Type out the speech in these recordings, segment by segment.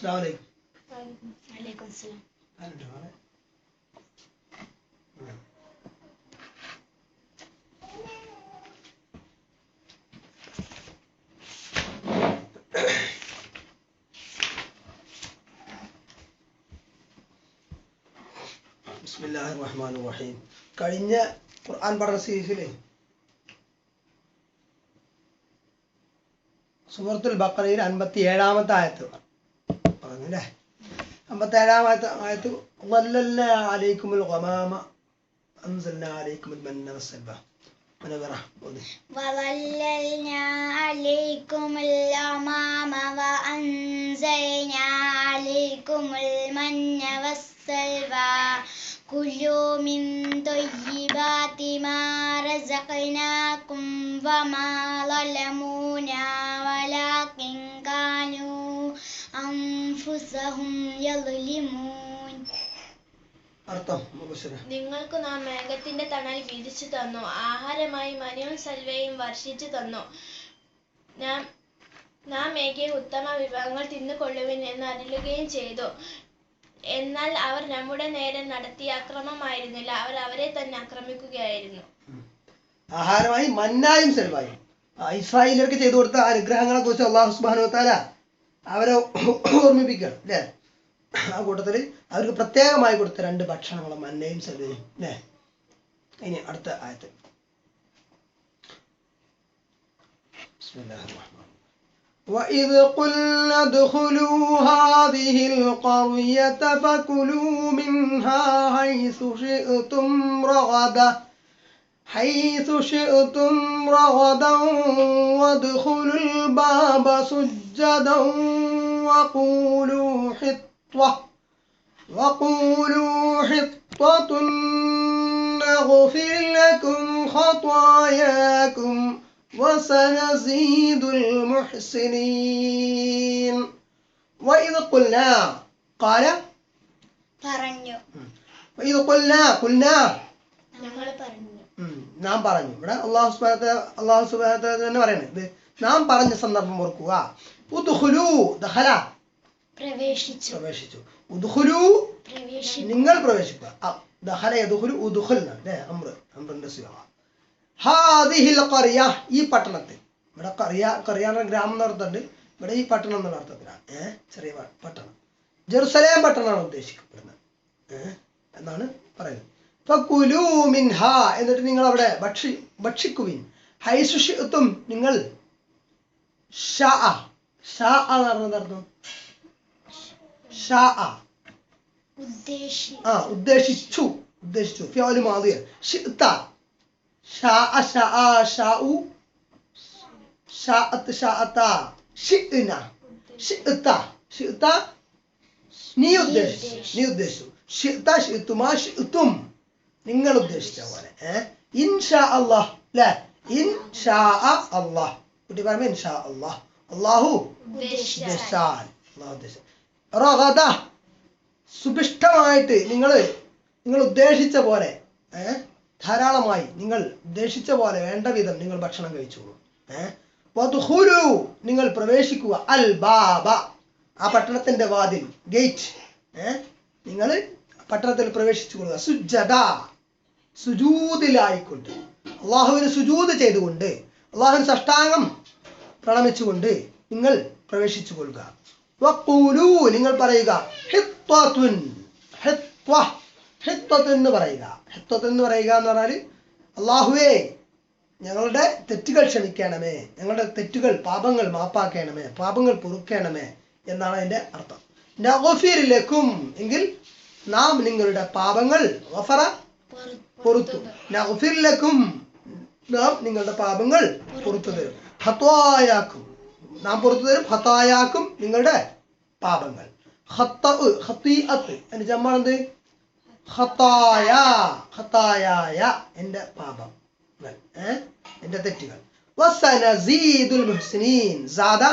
അസ്സലാമു അലൈക്കും വലൈക്കും അസ്സലാം ആരുണ്ട് മോനെ? ഉം. ബിസ്മില്ലാഹിർ റഹ്മാനിർ റഹീം കഴിഞ്ഞ ഖുർആൻ പഠന സീരീസിലെ സൂറത്തുൽ ബഖറയിൽ അൻപത്തി ഏഴാമത്തെ ആയത്ത് പറഞ്ഞു അല്ലേ അമ്പത്തി ഏഴാമത്തെ ആയത്ത് വല്ലല്ല അലൈക്കുമുൽ ഗമാമ അൻസൽന അലൈക്കുമുൽ മന്ന വസ്സൽബ മനവറ ഓതി وظللنا عليكم الغمام وأنزلنا عليكم المن والسلوى كلوا من طيبات ما رزقناكم وما ظلمونا ولكن നിങ്ങൾക്ക് നാം മേഘത്തിന്റെ തണൽ വിരിച്ചു തന്നു ആഹാരമായി മനിയും സൽവയും വർഷിച്ചു തന്നു. നാം നാം മേഘയെ ഉത്തമ വിഭവങ്ങൾ തിന്നുകൊള്ളുവിൻ എന്ന് അരുളുകയും ചെയ്തു. എന്നാൽ അവർ നമ്മുടെ നേരെ നടത്തിയ അക്രമമായിരുന്നില്ല അവർ അവരെ തന്നെ ആക്രമിക്കുകയായിരുന്നു ആഹാരമായി മന്നായും സെൽവായും. ഇസ്രായേലർക്ക് ഇസ്രായേലിയർക്ക് ചെയ്തു കൊടുത്ത അനുഗ്രഹങ്ങളെ കുറിച്ച് അള്ളാഹു സുബാനു താല അവരെ ഓർമ്മിപ്പിക്കണം അല്ലേ ആ കൂട്ടത്തിൽ അവർക്ക് പ്രത്യേകമായി കൊടുത്ത രണ്ട് ഭക്ഷണങ്ങൾ മന്നയും സെൽവയും അല്ലേ ഇനി അടുത്ത ആയത്ത് ബിസ്മില്ലാഹിർ റഹ്മാനിർ وإذ قلنا ادخلوا هذه القرية فكلوا منها حيث شئتم رغدا حيث شئتم رغدا وادخلوا الباب سجدا وقولوا حطة وقولوا حطة نغفر لكم خطاياكم وسنزيد المحسنين وإذ قلنا قال പറഞ്ഞു وإذ قلنا قلنا ഞങ്ങൾ പറഞ്ഞു ഉം, നാം പറഞ്ഞു. ഇവിടെ അള്ളാഹു സുബാന അള്ളാഹു സുബാന തന്നെ പറയണേ ഇത് നാം പറഞ്ഞ സന്ദർഭം ഓർക്കുക. ഉദ്ഹുലു ദഹല. പ്രവേശിച്ചു. പ്രവേശിച്ചു. ഉദ്ഹുലു നിങ്ങൾ പ്രവേശിക്കുക. അ, ദഹല യദ്ഹുലു ഉദ്ഹുൽ എന്നാണ് അല്ലേ? അമ്ര അമ്രന്റെ സിയാഹ ഹാദിഹിൽ ഖറിയ ഈ പട്ടണത്തിൽ. ഇവിടെ കറിയ കറിയ ഗ്രാമം എന്ന് അർത്ഥമുണ്ട്. ഇവിടെ ഈ പട്ടണം എന്നുള്ള അർത്ഥത്തിലാണ്. ഏഹ് ചെറിയ പട്ടണം. ജെറുസലേം പട്ടണമാണ് ഉദ്ദേശിക്കപ്പെടുന്നത്. ഏഹ് എന്നാണ് പറയുന്നത്. മിൻഹ എന്നിട്ട് നിങ്ങൾ അവിടെ ഭക്ഷി ഭക്ഷിക്കുവിൻ. ഹൈസുഷിത്വം നിങ്ങൾ ഷാ ഷാ എന്ന് പറഞ്ഞത് ഷാ ഉദ്ദേശി ആ ഉദ്ദേശിച്ചു ഉദ്ദേശിച്ചു. ഫിയോൽ മാതിയ ഷിത്ത ഷാ ഷാ ഷാഉ. ഷാഅത്ത് ഷാഅത്ത. ഷിഇന. ഷിഇത്ത ഷിഇത്ത നീ ഉദ്ദേശിച്ചു. നീ ഉദ്ദേശിച്ചു. ഷിഇത്ത ഷിഇത്തുമാ ഷിഇത്തും നിങ്ങൾ ഉദ്ദേശിച്ച പോലെ ഇൻഷാ അല്ലാഹ് അല്ലെ ഇൻഷാ അല്ലാഹ്. കുട്ടി പറയുമ്പോ ഇൻഷാ ഉദ്ദേശിച്ചാൽ. അല്ലാഹു ഉദ്ദേശ സുഭിഷ്ടമായിട്ട് നിങ്ങൾ നിങ്ങൾ ഉദ്ദേശിച്ച പോലെ ധാരാളമായി നിങ്ങൾ ഉദ്ദേശിച്ച പോലെ വേണ്ട വിധം നിങ്ങൾ ഭക്ഷണം കഴിച്ചോളൂ ഏ? വദ്ഖുലു. നിങ്ങൾ പ്രവേശിക്കുക. അൽ ബാബ. ആ പട്ടണത്തിന്റെ വാതിൽ ഗേറ്റ് ഏഹ് നിങ്ങൾ പട്ടണത്തിൽ പ്രവേശിച്ചു കൊള്ളുക. സുജദ സുജൂതിലായിക്കൊണ്ട് അള്ളാഹുവിന് സുജൂത് ചെയ്തുകൊണ്ട് അള്ളാഹുവിന് സഷ്ടാംഗം പ്രണമിച്ചുകൊണ്ട് നിങ്ങൾ പ്രവേശിച്ചു കൊള്ളുക. വഖൂലു നിങ്ങൾ പറയുക ഹിത്വത്വൻ ഹിത്വ ഹിത്വത്ത് എന്ന് പറയുക. ഹിത്വത്ത് എന്ന് പറയുക എന്ന് പറഞ്ഞാൽ അള്ളാഹുവേ ഞങ്ങളുടെ തെറ്റുകൾ ക്ഷമിക്കണമേ ഞങ്ങളുടെ തെറ്റുകൾ പാപങ്ങൾ മാപ്പാക്കണമേ പാപങ്ങൾ പൊറുക്കണമേ എന്നാണ് അതിന്റെ അർത്ഥം. നഗഫിറിലേക്കും എങ്കിൽ നാം നിങ്ങളുടെ പാപങ്ങൾ ഗഫറ പൊറുത്തു. നഗഫിറിലേക്കും നാം നിങ്ങളുടെ പാപങ്ങൾ പുറത്തു തരും. ഹത്വായാക്കും നാം പുറത്തു തരും ഹത്തായാക്കും നിങ്ങളുടെ പാപങ്ങൾ. അതിന്റെ ജമ്മാണെന്ത്? ഹത്തായ ഹത്തായായ എന്റെ പാപം എന്റെ തെറ്റുകൾ. വസനസീദുൽ മുഹ്സിനീൻ. സാദ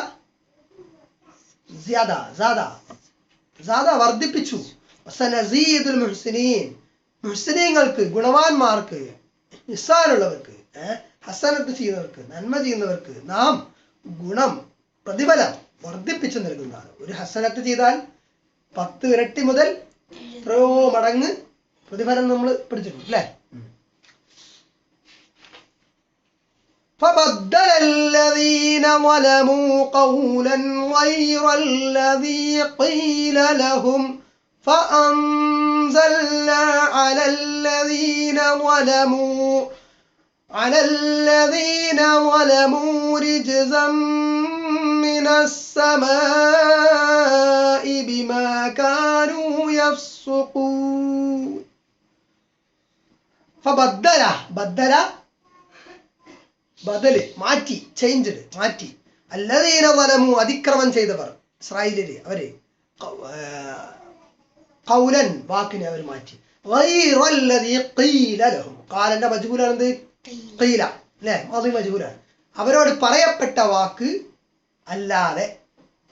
സിയാദ സാദ. സാദ വർദ്ധിപ്പിച്ചു. വസനസീദുൽ മുഹ്സിനീൻ. മുഹ്സിനീങ്ങൾക്ക് ഗുണവാന്മാർക്ക് നിസ്സാരുള്ളവർക്ക് ഏഹ് ഹസനത്ത് ചെയ്യുന്നവർക്ക് നന്മ ചെയ്യുന്നവർക്ക് നാം ഗുണം പ്രതിഫലം വർദ്ധിപ്പിച്ചു നൽകുന്നതാണ് ഒരു ഹസനത്ത് ചെയ്താൽ പത്ത് ഇരട്ടി മുതൽ എത്രയോ മടങ്ങ് പ്രതിഫലം നമ്മൾ പിടിച്ചിട്ടുണ്ട് അല്ലേ فبدل الذين ظلموا قولا غير الذي قيل لهم فأنزلنا على الذين ظلموا على الذين ظلموا رجزا من السماء بما كانوا يفسقون فبدل بدل ബദല് മാറ്റി ചേഞ്ച് മാറ്റി അല്ലതീന വലമു അതിക്രമം ചെയ്തവർ ഇസ്രായേലില് അവര് ക- ആ, കൗലൻ വാക്കിനെ അവർ മാറ്റി. കാലന്റെ മജ്ഹൂലാണെന്ത് ഖീല. അല്ലേ? അത് മജ്ഹൂലാണ് അവരോട് പറയപ്പെട്ട വാക്ക് അല്ലാതെ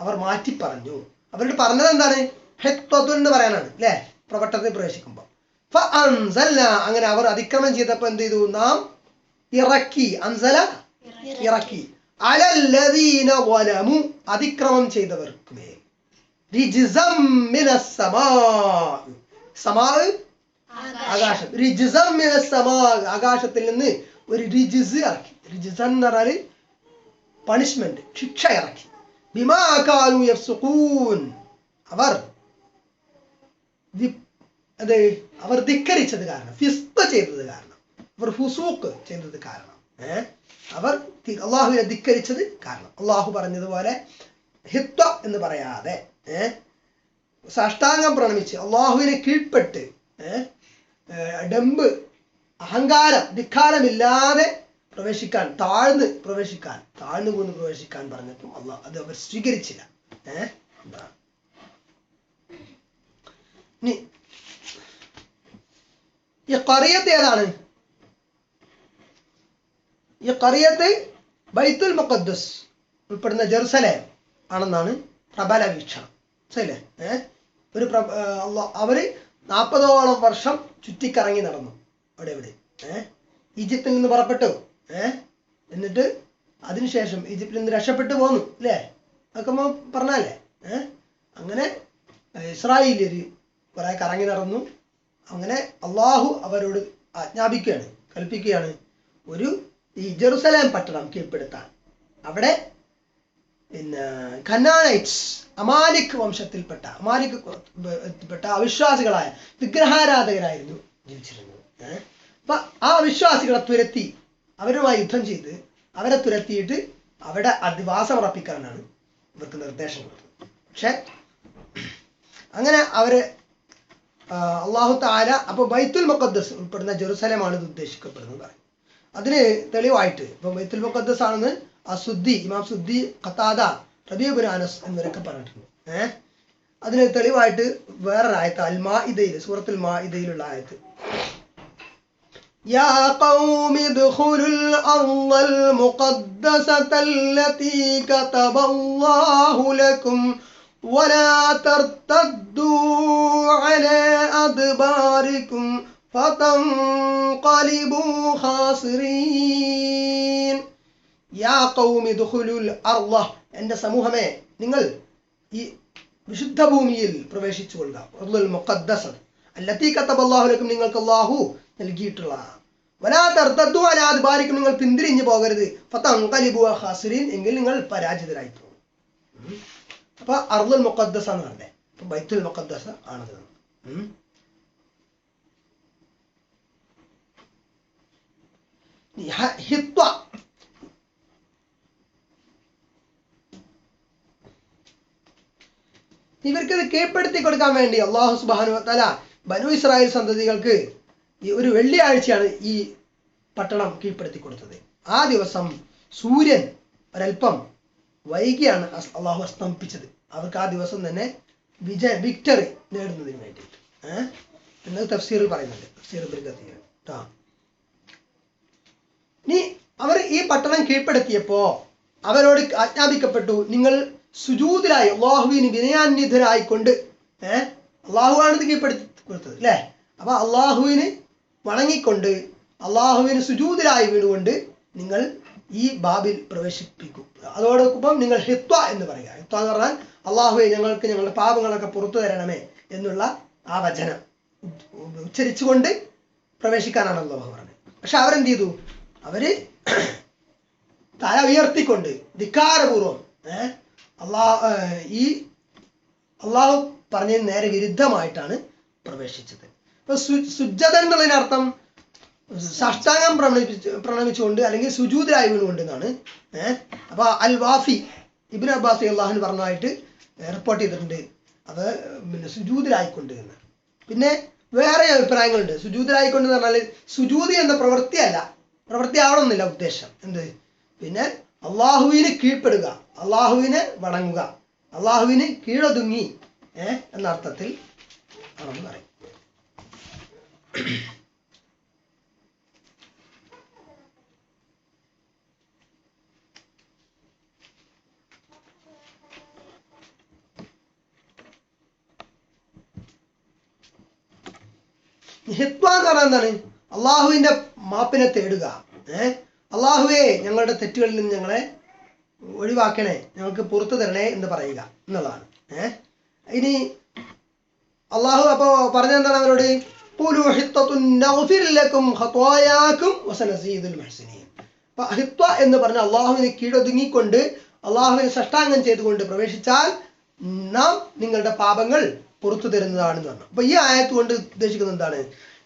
അവർ മാറ്റി പറഞ്ഞു. അവരോട് പറഞ്ഞത് എന്താണ്? ഹെത്വത്തു എന്ന് പറയാനാണ്. അല്ലേ? പ്രവട്ടത്തിൽ പ്രവേശിക്കുമ്പോൾ അങ്ങനെ അവർ അതിക്രമം ചെയ്തപ്പോൾ എന്ത് ചെയ്തു? നാം ഇറക്കി. അൻസല ഇറക്കി. അലല്ലദീന വലമു. അതിക്രമം ചെയ്തവർക്ക് മേൽ റിജ്സം മിനസ് സമാ. സമാ ആകാശം. റിജിസം ആകാശത്തിൽ നിന്ന് ഒരു റിജിസ് ഇറക്കി. റിജിസ് എന്ന് പറഞ്ഞാൽ പണിഷ്മെന്റ് ശിക്ഷ ഇറക്കി. ബിമാ കാനു യഫ്സുഖൂൻ. അവർ അത് അവർ ധിക്കരിച്ചത് കാരണം ഫിസ്ത ചെയ്തത് കാരണം അവർ ഫുസൂക്ക് ചെയ്തത് കാരണം ഏഹ് അവർ അള്ളാഹുവിനെ ധിക്കരിച്ചത് കാരണം. അള്ളാഹു പറഞ്ഞതുപോലെ ഹിത്വ എന്ന് പറയാതെ ഏഹ് സാഷ്ടാംഗം പ്രണമിച്ച് അള്ളാഹുവിനെ കീഴ്പ്പെട്ട് ഡംബ് അഹങ്കാരം ധിക്കാരമില്ലാതെ പ്രവേശിക്കാൻ താഴ്ന്ന് പ്രവേശിക്കാൻ താഴ്ന്നു പോന്ന് പ്രവേശിക്കാൻ പറഞ്ഞിട്ടും അള്ളാഹ് അത് അവർ സ്വീകരിച്ചില്ല. ഏഹ് ഈ കറിയത്ത് ഏതാണ്? ഈ കറിയത്ത് ബൈത്തുൽ മുഖദ്ദസ് ഉൾപ്പെടുന്ന ജെറുസലേം ആണെന്നാണ് പ്രബല വീക്ഷണം. ശരിയല്ലേ ഏഹ് ഒരു പ്ര അവർ നാൽപ്പതോളം വർഷം ചുറ്റിക്കറങ്ങി നടന്നു അവിടെ ഇവിടെ. ഏഹ് ഈജിപ്തിൽ നിന്ന് പുറപ്പെട്ടു. ഏഹ് എന്നിട്ട് അതിനുശേഷം ഈജിപ്തിൽ നിന്ന് രക്ഷപ്പെട്ടു പോന്നു അല്ലേ? അതൊക്കെ നമ്മൾ പറഞ്ഞല്ലേ ഏഹ് അങ്ങനെ ഇസ്രായേലിയർ കുറെ കറങ്ങി നടന്നു. അങ്ങനെ അള്ളാഹു അവരോട് ആജ്ഞാപിക്കുകയാണ് കൽപ്പിക്കുകയാണ്. ഒരു ഈ ജെറുസലേം പട്ടണം കീഴ്പ്പെടുത്താൻ. അവിടെ പിന്നെ ഖനാനൈറ്റ്സ് അമാലിക് വംശത്തിൽപ്പെട്ട അമാലിക് പെട്ട അവിശ്വാസികളായ വിഗ്രഹാരാധകരായിരുന്നു ജീവിച്ചിരുന്നത് അപ്പൊ ആ അവിശ്വാസികളെ തുരത്തി അവരുമായി യുദ്ധം ചെയ്ത് അവരെ തുരത്തിയിട്ട് അവിടെ അധിവാസം ഉറപ്പിക്കാനാണ് ഇവർക്ക് നിർദ്ദേശം കൊടുത്തത്. പക്ഷെ അങ്ങനെ അവർ അള്ളാഹു താല അപ്പൊ ബൈത്തുൽ മുഖദ്ദസ് ഉൾപ്പെടുന്ന ജെറുസലേമാണ് ഇത് ഉദ്ദേശിക്കപ്പെടുന്നത് അതിന് തെളിവായിട്ട് ഇപ്പൊ ബൈത്തുൽ മുഖദ്ദസ് ആണെന്ന് ആ സുദ്ദി ഇമാം സുദ്ദി ഖത്താദ റബീബുൻ അനസ് എന്നിവരൊക്കെ പറഞ്ഞിട്ടുണ്ട് ഏഹ് അതിന് തെളിവായിട്ട് വേറൊരായത്ത് അൽ മാഇദയിൽ സൂറത്തുൽ മാഇദയിലുള്ള ആയത്ത് يا قوم ادخلوا الأرض المقدسة التي كتب الله لكم ولا ترتدوا على أدباركم فتنقلبوا خاسرين യാ കൗമി ദുഹുലുൽ അർള. എന്റെ സമൂഹമേ നിങ്ങൾ ഈ വിശുദ്ധ ഭൂമിയിൽ പ്രവേശിച്ചു കൊള്ളുക മുഖദ്ദസ്. അല്ലത്തീ നിങ്ങൾക്ക് അള്ളാഹു നൽകിയിട്ടുള്ള. വലാ തർത്തദ്ദു അലാ അദ്ബാരിക്കും നിങ്ങൾ പിന്തിരിഞ്ഞു പോകരുത്. ഫതൻഖലിബു ഖാസിരീൻ എങ്കിൽ നിങ്ങൾ പരാജിതരായി പോകും. അപ്പൊ അർദുൽ മുഖദ്ദസ എന്ന് പറഞ്ഞേ. അപ്പൊ ബൈത്തുൽ മുഖദ്ദസ് ആണത്. ഹിത്വ. ഇവർക്ക് ഇത് കീഴ്പ്പെടുത്തി കൊടുക്കാൻ വേണ്ടി അള്ളാഹു സുബാനു തല ബനു ഇസ്രായേൽ സന്തതികൾക്ക് ഈ ഒരു വെള്ളിയാഴ്ചയാണ് ഈ പട്ടണം കീഴ്പ്പെടുത്തി കൊടുത്തത്. ആ ദിവസം സൂര്യൻ ഒരൽപ്പം വൈകിയാണ് അള്ളാഹു അസ്തംഭിച്ചത് അവർക്ക് ആ ദിവസം തന്നെ വിജയ വിക്ടറി നേടുന്നതിന് വേണ്ടിയിട്ട്. ഏഹ് എന്നത് തഫ്സീറിൽ പറയുന്നുണ്ട്. തഫ്സീർ ബിർഗത്തിൽ കേട്ടോ ഇനി അവർ ഈ പട്ടണം കീഴ്പ്പെടുത്തിയപ്പോ അവരോട് ആജ്ഞാപിക്കപ്പെട്ടു. നിങ്ങൾ സുജൂതിലായി അള്ളാഹുവിന് വിനയാന്വിതരായിക്കൊണ്ട് ഏഹ് അള്ളാഹുവാണ് ഇത് കീഴ്പ്പെടുത്തി കൊടുത്തത് അല്ലേ അപ്പൊ അള്ളാഹുവിന് വണങ്ങിക്കൊണ്ട് അള്ളാഹുവിന് സുജൂതിലായി വീണുകൊണ്ട് നിങ്ങൾ ഈ ബാബിൽ പ്രവേശിപ്പിക്കും. അതോടൊപ്പം നിങ്ങൾ ഹിത്വ എന്ന് പറയുക. ഹിത്വ എന്ന് പറഞ്ഞാൽ അള്ളാഹുവെ ഞങ്ങൾക്ക് ഞങ്ങളുടെ പാപങ്ങളൊക്കെ പുറത്തു തരണമേ എന്നുള്ള ആ വചനം. ഉച്ചരിച്ചുകൊണ്ട് പ്രവേശിക്കാനാണ് അള്ളാഹു പറഞ്ഞത്. പക്ഷെ അവരെന്ത് ചെയ്തു? അവർ തല ഉയർത്തിക്കൊണ്ട് ധിക്കാരപൂർവം ഏഹ് അള്ളാഹ് ഈ അള്ളാഹു പറഞ്ഞതിന് നേരെ വിരുദ്ധമായിട്ടാണ് പ്രവേശിച്ചത്. ഇപ്പൊ സു- സുജ്ജത എന്നുള്ളതിനർത്ഥം സാഷ്ടാംഗം പ്രണമിച്ചു പ്രണമിച്ചുകൊണ്ട് അല്ലെങ്കിൽ വീണുകൊണ്ട് എന്നാണ് ഏഹ് അപ്പൊ അൽ വാഫി ഇബിൻ അബ്ബാസ് അള്ളാഹൻ പറഞ്ഞതായിട്ട് റിപ്പോർട്ട് ചെയ്തിട്ടുണ്ട്. അത് പിന്നെ സുജൂതരായിക്കൊണ്ട് എന്ന്. പിന്നെ വേറെ അഭിപ്രായങ്ങളുണ്ട്. സുജൂതരായിക്കൊണ്ട് എന്ന് പറഞ്ഞാൽ സുജൂതി എന്ന പ്രവൃത്തിയല്ല. പ്രവൃത്തി ആവണമെന്നില്ല ഉദ്ദേശം. എന്ത്? പിന്നെ അള്ളാഹുവിന് കീഴ്പ്പെടുക അള്ളാഹുവിനെ വണങ്ങുക അള്ളാഹുവിന് കീഴൊതുങ്ങി ഏ എന്ന അർത്ഥത്തിൽ ആണെന്ന് പറയും. ഹിത്വ എന്ന് പറഞ്ഞാൽ എന്താണ്? അള്ളാഹുവിന്റെ മാപ്പിനെ തേടുക ഏഹ് അള്ളാഹുവേ ഞങ്ങളുടെ തെറ്റുകളിൽ നിന്ന് ഞങ്ങളെ ഒഴിവാക്കണേ ഞങ്ങൾക്ക് പുറത്തു തരണേ എന്ന് പറയുക എന്നുള്ളതാണ്. ഏഹ് ഇനി അള്ളാഹു അപ്പോ പറഞ്ഞെന്താണ് അവരോട്? എന്ന് പറഞ്ഞ അള്ളാഹുവിനെ കീഴൊതുങ്ങിക്കൊണ്ട് അള്ളാഹുവിനെ സഷ്ടാംഗം ചെയ്തുകൊണ്ട് പ്രവേശിച്ചാൽ നാം നിങ്ങളുടെ പാപങ്ങൾ പുറത്തു തരുന്നതാണെന്ന് പറഞ്ഞു. അപ്പൊ ഈ ആയത്ത് കൊണ്ട് ഉദ്ദേശിക്കുന്നത് എന്താണ്?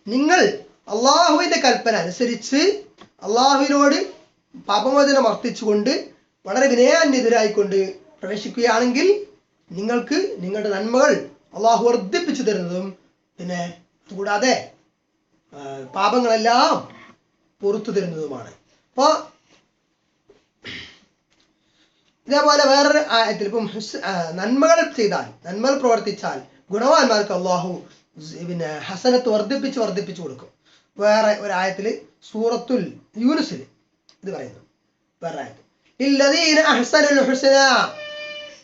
നിങ്ങൾ അള്ളാഹുവിന്റെ കൽപ്പന അനുസരിച്ച് അള്ളാഹുവിനോട് പാപമോചനം അർത്ഥിച്ചുകൊണ്ട് വളരെ വിനയാന്യതരായിക്കൊണ്ട് പ്രവേശിക്കുകയാണെങ്കിൽ നിങ്ങൾക്ക് നിങ്ങളുടെ നന്മകൾ അള്ളാഹു വർദ്ധിപ്പിച്ചു തരുന്നതും പിന്നെ അതുകൂടാതെ പാപങ്ങളെല്ലാം പുറത്തു തരുന്നതുമാണ്. അപ്പോൾ ഇതേപോലെ വേറൊരു ആയത്തിൽ ഇപ്പം നന്മകൾ ചെയ്താൽ നന്മകൾ പ്രവർത്തിച്ചാൽ ഗുണവാന്മാർക്ക് അള്ളാഹു പിന്നെ ഹസനത്ത് വർദ്ധിപ്പിച്ച് വർദ്ധിപ്പിച്ചു കൊടുക്കും. വേറെ ഒരു ആയത്തില് സൂറത്തുൽ യൂനുസിൽ ഇത് പറയുന്നു വേറെ ആയത്ത് للذين أحسنوا الحسنى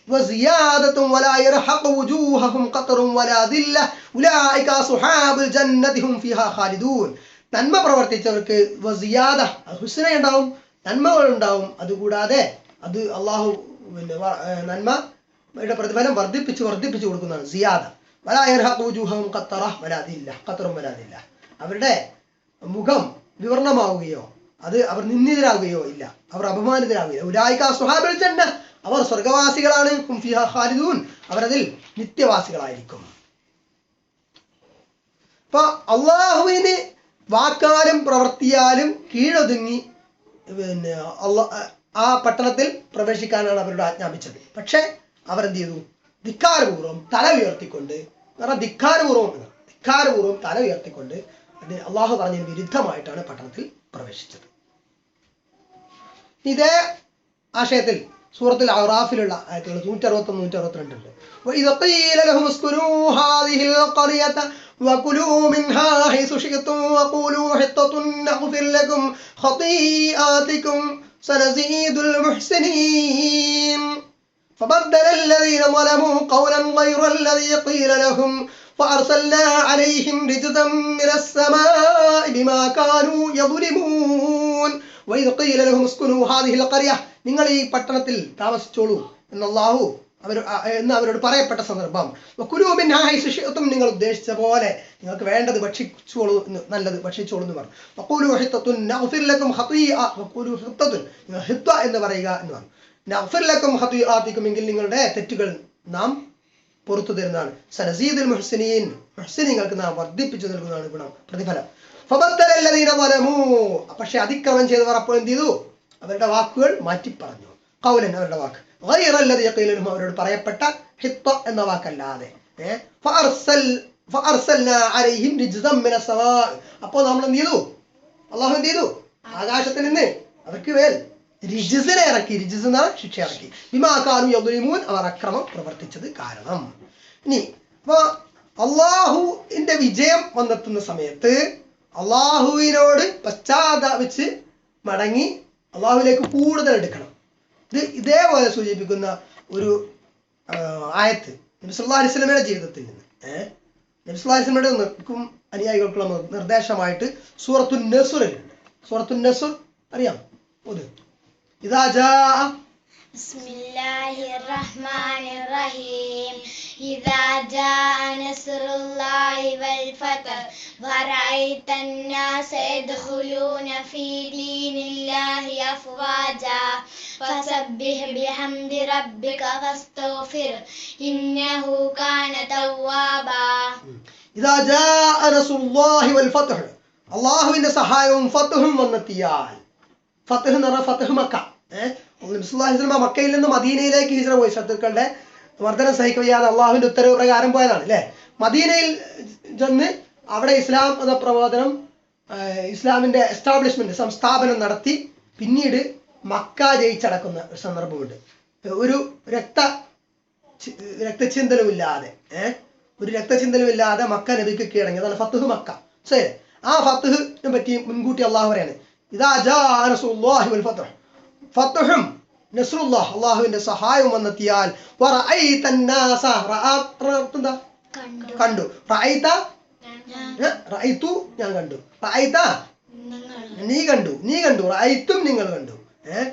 وزيادة ولا يرحق وجوههم قطر ولا ذلة أولئك أصحاب الجنة هم فيها خالدون നന്മ പ്രവർത്തിച്ചവർക്ക് വസിയാദ ഹുസ്ന ഉണ്ടാവും നന്മകൾ ഉണ്ടാവും അതുകൂടാതെ അത് അള്ളാഹു പിന്നെ വ- ഏർ നന്മയുടെ പ്രതിഫലം വർദ്ധിപ്പിച്ച് വർദ്ധിപ്പിച്ച് കൊടുക്കുന്നതാണ് സിയാദ വലായർഹൂജുഹം ഖത്തറ വലാതില്ല ഖത്തറും വലാതില്ല അവരുടെ മുഖം വിവരണമാവുകയോ അത് അവർ നിന്ദിതരാകുകയോ ഇല്ല. അവർ അപമാനിതരാകുകയോ ഉലായിക സുഹാബിൽ ജന്ന അവർ സ്വർഗവാസികളാണ്. ഖാലിദൂൻ. അവരതിൽ നിത്യവാസികളായിരിക്കും. അപ്പൊ അള്ളാഹുവിന് വാക്കാലും പ്രവർത്തിയാലും കീഴൊതുങ്ങി പിന്നെ ആ പട്ടണത്തിൽ പ്രവേശിക്കാനാണ് അവരോട് ആജ്ഞാപിച്ചത്. പക്ഷെ അവരെന്ത് ചെയ്തു ധിക്കാരപൂർവം തല ഉയർത്തിക്കൊണ്ട് ധിക്കാരപൂർവം ധിക്കാരപൂർവം തല ഉയർത്തിക്കൊണ്ട് അള്ളാഹു പറഞ്ഞതിന് വിരുദ്ധമായിട്ടാണ് പട്ടണത്തിൽ പ്രവേശിച്ചത് ഇതേ ആശയത്തിൽ സൂറത്തുൽ അറാഫിലുള്ള ആയത്തുകൾ നൂറ്റി അറുപത്തൊന്ന് നൂറ്റി അറുപത്തിരണ്ടുണ്ട് وإذ قيل لهم اسكنوا هذه القرية وكلوا منها حيث شئتم وقولوا حطة نغفر لكم خطيئاتكم سنزيد المحسنين فبدل الذين ظلموا قولا غير الذي قيل لهم فأرسلنا عليهم رجزا من السماء بما كانوا يظلمون وإذ قيل لهم اسكنوا هذه القرية നിങ്ങൾ ഈ പട്ടണത്തിൽ താമസിച്ചോളൂ എന്ന് അള്ളാഹു അവർ എന്ന് അവരോട് പറയപ്പെട്ട സന്ദർഭം കുലൂമിനായിട്ടും നിങ്ങൾ ഉദ്ദേശിച്ച പോലെ നിങ്ങൾക്ക് വേണ്ടത് ഭക്ഷിച്ചോളൂ എന്ന് നല്ലത് ഭക്ഷിച്ചോളൂ എന്ന് പറഞ്ഞു വഖൂലു ഹിത്തത്തുൻ നഗ്ഫിർ ലക്കും ഖതീഅ വഖൂലു ഹിത്തത്തുൻ നിങ്ങൾ ഹിത്ത എന്ന് പറയുക എന്ന് പറഞ്ഞു നഗ്ഫിർ ലക്കും ഖതീആതിക്കും എങ്കിൽ നിങ്ങളുടെ തെറ്റുകൾ നാം പുറത്തു തരുന്നതാണ്. സനസീദുൽ മുഹ്സിനീൻ മുഹ്സിനീങ്ങൾക്ക് നാം വർദ്ധിപ്പിച്ചു നൽകുന്നതാണ് ഗുണം പ്രതിഫലം. പക്ഷെ അതിക്രമം ചെയ്തവർ അപ്പോൾ എന്ത് ചെയ്തു? അവരുടെ വാക്കുകൾ മാറ്റി പറഞ്ഞു കൗലൻ അവരുടെ വാക്ക്. അവരോട് പറയപ്പെട്ട ഹിത്ത എന്ന വാക്കല്ലാതെ. അപ്പോൾ നമ്മൾ എന്ത് ചെയ്തു? അള്ളാഹു എന്ത് ചെയ്തു? ആകാശത്തിൽ നിന്ന് അവർക്ക് മേൽ റിജിസിനെ ഇറക്കി എന്ന ശിക്ഷ ഇറക്കി. വിമാക്കാനും യദുലിമൂൻ അവർ അക്രമം പ്രവർത്തിച്ചത് കാരണം. ഇനി അപ്പൊ അള്ളാഹുവിന്റെ വിജയം വന്നെത്തുന്ന സമയത്ത് അള്ളാഹുവിനോട് പശ്ചാത്താപിച്ച് മടങ്ങി അള്ളാഹുവിലേക്ക് കൂടുതൽ എടുക്കണം. ഇത് ഇതേപോലെ സൂചിപ്പിക്കുന്ന ഒരു ആയത്ത് നബിസ്വല്ലാ അലിസ്ലമയുടെ ജീവിതത്തിൽ നിന്ന്. ഏഹ് നബിസ്വല്ലാ അലിസ്ലമയുടെ നിൽക്കും അനുയായികൾക്കുള്ള നിർദ്ദേശമായിട്ട് സൂറത്തു നസുറിലുണ്ട്. സൂറത്തു നസുർ അറിയാം? ഒരു ഇതാ ജാ بسم الله الرحمن الرحيم إذا جاء نصر الله والفتح ورأيت الناس يدخلون في دين الله أفواجا فسبح بحمد ربك واستغفر إنه كان توابا ഇതാ ജാ നസ്റുല്ലാഹി വൽ ഫത്ഹ് അള്ളാഹുവിന്റെ സഹായവും ഫത്ഹും വന്നെത്തിയാൽ ഫത്ഹ് എന്ന് പറഞ്ഞാൽ ഫത്തഹ് മക്ക. ഏഹ് നബിസ്വല്ലാഹിസ്ലമ മക്കയിൽ നിന്ന് മദീനയിലേക്ക് ഹിജറ പോയി. ശത്രുക്കളുടെ മർദ്ദനം സഹിക്കുകയാണ് അള്ളാഹുവിന്റെ ഉത്തരവ് പ്രകാരം പോയതാണ് അല്ലേ മദീനയിൽ ചെന്ന് അവിടെ ഇസ്ലാം മത പ്രബോധനം ഇസ്ലാമിന്റെ എസ്റ്റാബ്ലിഷ്മെന്റ് സംസ്ഥാപനം നടത്തി പിന്നീട് മക്ക ജയിച്ചടക്കുന്ന ഒരു സന്ദർഭമുണ്ട്. ഒരു രക്ത രക്തചിന്തലുമില്ലാതെ ഏഹ് ഒരു രക്തചിന്തലുമില്ലാതെ മക്ക നബിക്ക് കീഴടങ്ങി അതാണ് ഫത്തുഹ് മക്ക. ശരി ആ ഫത്തുഹിനെ പറ്റി മുൻകൂട്ടി അള്ളാഹു പറയാണ്. ഫത്തുഹും നസ്രുല്ലാഹ് അള്ളാഹുവിന്റെ സഹായം വന്നെത്തിയാൽ കണ്ടു. റൈത്തു ഞാൻ കണ്ടു. നീ കണ്ടു. നീ കണ്ടു. റൈത്തും നിങ്ങൾ കണ്ടു. ഏഹ്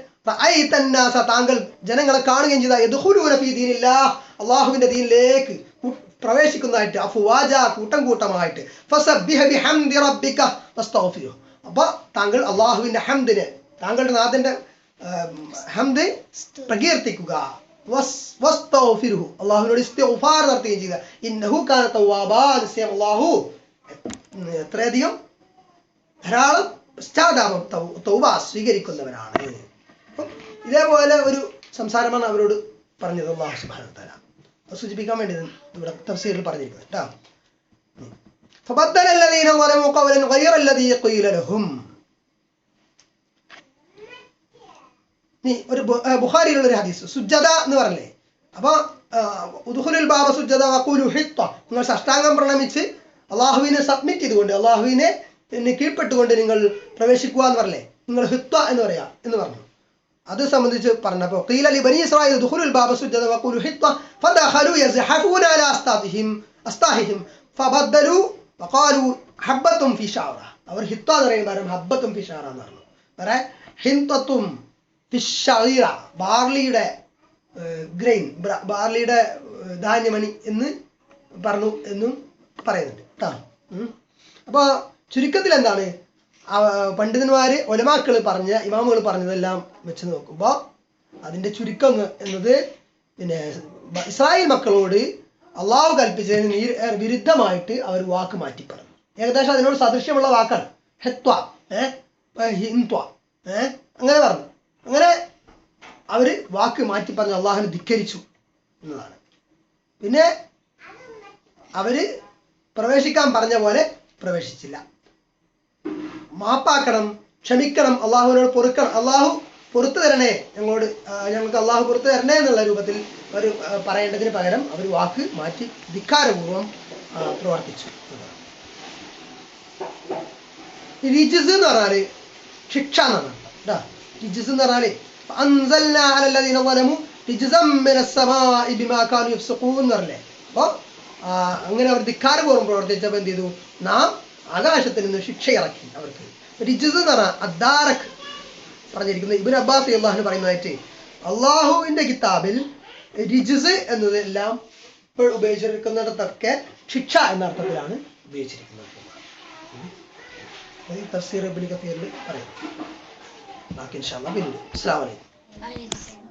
താങ്കൾ ജനങ്ങളെ കാണുകയും ചെയ്ത അള്ളാഹുവിന്റെ ദീനിലേക്ക് പ്രവേശിക്കുന്നതായിട്ട് അഫുവാജ കൂട്ടം കൂട്ടമായിട്ട്. ഫസബ്ബിഹ ബിഹംദി റബ്ബിക വസ്തഗ്ഫിറുഹു അപ്പൊ താങ്കൾ അള്ളാഹുവിന്റെ ഹംദിന് താങ്കളുടെ നാഥന്റെ ആം, ഹംദ് പ്രകീർത്തിക്കുക. അള്ളാഹുവിനോട് ഇസ്തിഗ്ഫാർ നടത്തുകയും ചെയ്യുക. ഇന്നഹു നിശ്ചയം അള്ളാഹു എത്രയധികം ധാരാളം പശ്ചാത്താപം തൗബ സ്വീകരിക്കുന്നവരാണ്. അപ്പം ഇതേപോലെ ഒരു സംസാരമാണ് അവരോട് പറഞ്ഞത് അള്ളാഹു സുബാന വ സൂചിപ്പിക്കാൻ വേണ്ടി ഇവിടെ തഫ്സീറിൽ പറഞ്ഞിരിക്കുന്നത് കേട്ടോ. فبدل الذين ظلموا قولا غير الذي قيل لهم നീ ഒരു ബു- ആ, ബുഖാരിയിലുള്ള ഒരു ഹദീസ് സുജദ എന്ന് പറഞ്ഞില്ലേ അപ്പൊ ഉദുഹുലുൽ ബാബ സുജദ വഖൂലു ഹിത്ത നിങ്ങൾ സഷ്ടാംഗം പ്രണമിച്ച് അള്ളാഹുവിനെ സബ്മിറ്റ് ചെയ്തുകൊണ്ട് അള്ളാഹുവിനെ പിന്നെ കീഴ്പ്പെട്ടുകൊണ്ട് നിങ്ങൾ പ്രവേശിക്കുക എന്ന് പറഞ്ഞില്ലേ നിങ്ങൾ ഹിത്ത എന്ന് പറയാ എന്ന് പറഞ്ഞു അത് സംബന്ധിച്ച് പറഞ്ഞപ്പോ قيل لبني إسرائيل ادخلوا الباب سجدا وقولوا حطة فدخلوا يزحفون على أستاههم أستاههم فبدلوا وقالوا വക്കാലു ഹബ്ബത്തും ഫിഷാറ അവർ ഹിത്ത എന്ന് പറയുമ്പോൾ ഹബ്ബത്തും ഫിഷാറ എന്ന് പറഞ്ഞു. വേറെ ഹിന്ദത്തും ഫിഷീറ ബാർലിയുടെ ഗ്രെയിൻ ബാർലിയുടെ ധാന്യമണി എന്ന് പറഞ്ഞു എന്നും പറയുന്നുണ്ട്. കേട്ടോ അപ്പോൾ ചുരുക്കത്തിൽ എന്താണ്? പണ്ഡിതന്മാർ ഒലമാക്കൾ പറഞ്ഞ ഇമാമുകൾ പറഞ്ഞതെല്ലാം വെച്ച് നോക്കുമ്പോൾ അതിന്റെ ചുരുക്കം എന്നത് പിന്നെ ഇസ്രായേൽ മക്കളോട് അള്ളാഹു കൽപ്പിച്ചതിന് വിരുദ്ധമായിട്ട് അവർ വാക്ക് മാറ്റി പറഞ്ഞു ഏകദേശം അതിനോട് സദൃശ്യമുള്ള വാക്കാണ്. ഹെത്വ ഏഹ് ഹിന്ത്വ ഏഹ് അങ്ങനെ പറഞ്ഞു. അങ്ങനെ അവർ വാക്ക് മാറ്റി പറഞ്ഞ് അള്ളാഹുനെ ധിക്കരിച്ചു എന്നതാണ്. പിന്നെ അവർ പ്രവേശിക്കാൻ പറഞ്ഞ പോലെ പ്രവേശിച്ചില്ല. മാപ്പാക്കണം ക്ഷമിക്കണം അള്ളാഹുവിനോട് പൊറുക്കണം. അള്ളാഹു പുറത്തു തരണേ ഞങ്ങളോട് ഞങ്ങൾക്ക് അള്ളാഹു പുറത്തു തരണേ എന്നുള്ള രൂപത്തിൽ അവർ പറയേണ്ടതിന് പകരം അവർ വാക്ക് മാറ്റി ധിക്കാരപൂർവം പ്രവർത്തിച്ചു. റിജിസ് എന്ന് പറഞ്ഞാൽ ശിക്ഷ എന്നാണ്. കേട്ടോ എന്ന് പറഞ്ഞാൽ അങ്ങനെ അവർ ധിക്കാരപൂർവം പ്രവർത്തിച്ചപ്പോൾ എന്ത് ചെയ്തു? നാം ആകാശത്തിൽ നിന്ന് ശിക്ഷ ഇറക്കി അവർക്ക്. റിജിസ് എന്ന് പറഞ്ഞാൽ അദ്ദാറക് പറഞ്ഞിരിക്കുന്നത് ഇബിൻ അബ്ബാസ് അള്ളാഹുന് പറയുന്നതായിട്ട് അള്ളാഹുവിന്റെ കിതാബിൽ രിജിസ് എന്നതെല്ലാം ഇപ്പോൾ ഉപയോഗിച്ചിരിക്കുന്നിടത്തൊക്കെ ശിക്ഷ എന്ന അർത്ഥത്തിലാണ് ഉപയോഗിച്ചിരിക്കുന്നത്. തഫ്സീർ ഇബ്നു കഫീറിൽ പറയുന്നു. ബാക്കി അല്ലാഹ് പിന്നീട്. അസ്സലാമു അലൈക്കും.